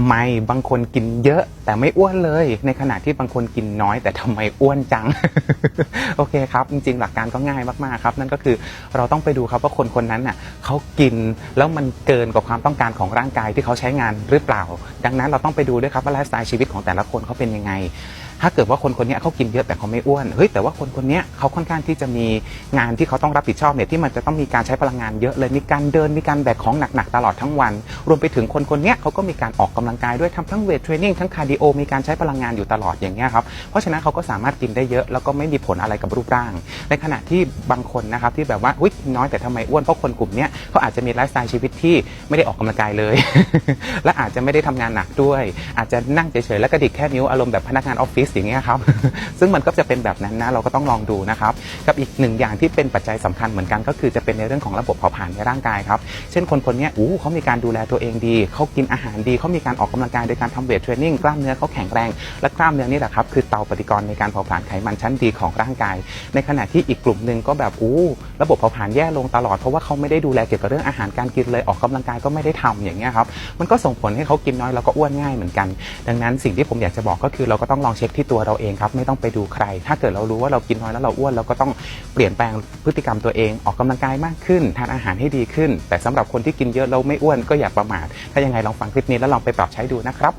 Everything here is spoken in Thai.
ทำไมบางคนกินเยอะแต่ไม่อ้วนเลย ในขณะที่บางคนกินน้อย แต่ทำไมอ้วนจัง โอเคครับ จริง ๆ หลักการก็ง่ายมากๆครับ นั่นก็คือเราต้องไปดูครับว่าคนคนนั้นน่ะเขากินแล้วมันเกินกว่าความต้องการของร่างกายที่เขาใช้งานหรือเปล่า ดังนั้นเราต้องไปดูด้วยครับว่าไลฟ์สไตล์ชีวิตของแต่ละคนเขาเป็นยังไง ถ้าเกิดว่าคนคนนี้เขากินเยอะแต่เขาไม่อ้วนเฮ้ยแต่ว่าคนคนนี้เขาค่อนข้างที่จะมีงานที่เขาต้องรับผิดชอบเนี่ยที่มันจะต้องมีการใช้พลังงานเยอะเลยมีการเดินมีการแบกของหนักๆตลอดทั้งวัน รวมไปถึงคนคนนี้เขาก็มีการออกกำลังกายด้วยทำทั้งเวทเทรนนิ่งทั้งคาร์ดิโอมีการใช้พลังงานอยู่ตลอดอย่างเงี้ยครับเพราะฉะนั้นเขาก็สามารถกินได้เยอะแล้วก็ไม่มีผลอะไรกับรูปร่าง ในขณะที่บางคนนะครับที่แบบว่าอุ้ยน้อยแต่ทำไมอ้วนเพราะคนกลุ่มนี้เขาอาจจะมีไลฟ์สไตล์ชีวิตที่ไม่ได้ออกกำลังกายเลย และอาจจะไม่ได้ทำงานหนักด้วย อาจจะนั่งเฉยๆแล้วกระดิกแค่นิ้วอารมณ์แบบพนักงานออฟฟิศอย่างเงี้ยครับ ซึ่งมันก็จะเป็นแบบนั้นนะเราก็ต้องลองดูนะครับกับอีกหนึ่งอย่างที่เป็นปัจจัยสำคัญเหมือนกันก็คือจะเป็นในเรื่องของระบบเผาผลาญในร่างกายครับเช่นคนคนนี้อู้เขามีการดูแลตัวเองดีเขากินอาหารดีเขามีการออกกำลังกายโดยการทำเวทเทรนนิ่งกล้ามเนื้อเขาแข็งแรง และกล้ามเนื้อนี่แหละครับคือเตาปฏิกรณ์ในการเผาผลาญไขมันชั้นดีของร่างกาย ในขณะที่อีกกลุ่มหนึ่งก็แบบอู้ระบบเผาผลาญแย่ลงตลอดเพราะว่าเขาไม่ได้ดูแลเกี่ยวกับเรื่องอาหารการกินเลยออกกำลังกายก็ไม่ได้ทำอย่างเงี้ยครับมันก็ส่งผลให้เขากินน้อยแล้วก็อ้วนง่ายเหมือนกัน ดังนั้นสิ่งที่ผมอยากจะบอกก็คือเราก็ต้องลองเช็คที่ตัวเราเองครับไม่ต้องไปดูใคร ถ้าเกิดเรารู้ว่าเรากินน้อยแล้วเราอ้วนเราก็ต้องเปลี่ยนแปลงพฤติกรรมตัวเองออกกำลังกายมากขึ้น ทานอาหารให้ดีขึ้น แต่สำหรับคนที่กินเยอะเราไม่อ้วนก็อย่าประมาทถ้ายังไงลองฟังคลิปนี้แล้วลองไปปรับใช้ดูนะครับ